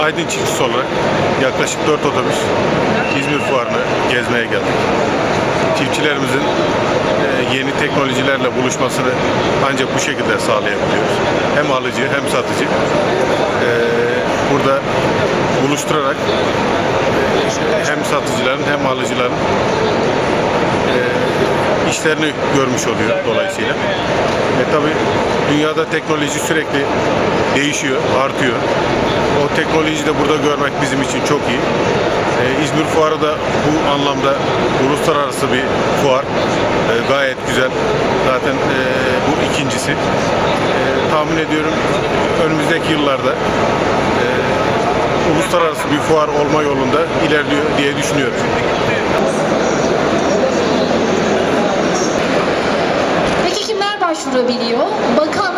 Mardin çiftçisi olarak yaklaşık 4 otobüs İzmir Fuarı'nı gezmeye geldik. Çiftçilerimizin e, yeni teknolojilerle buluşmasını ancak bu şekilde sağlayabiliyoruz. Hem alıcı hem satıcı. E, burada buluşturarak e, hem satıcıların hem alıcıların işlerini görmüş oluyor dolayısıyla. E tabi dünyada teknoloji sürekli değişiyor, artıyor. O teknolojiyi de burada görmek bizim için çok iyi. E, İzmir Fuarı da bu anlamda uluslararası bir fuar. E, gayet güzel. Zaten e, bu ikincisi. E, tahmin ediyorum önümüzdeki yıllarda e, uluslararası bir fuar olma yolunda ilerliyor diye düşünüyorum. Peki kimler başvurabiliyor? Herkes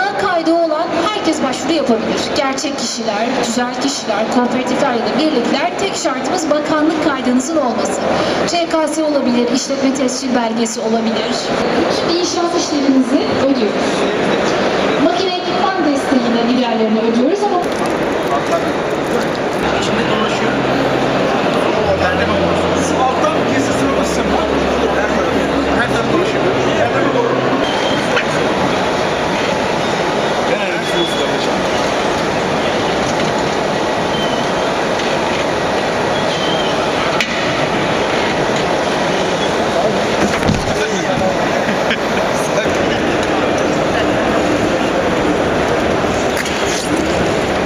başvuru yapabilir. Gerçek kişiler, tüzel kişiler, kooperatifler ya da birlikler tek şartımız bakanlık kaydınızın olması. ÇKS olabilir, işletme tescil belgesi olabilir. İnşaat işlerinizi ödüyoruz.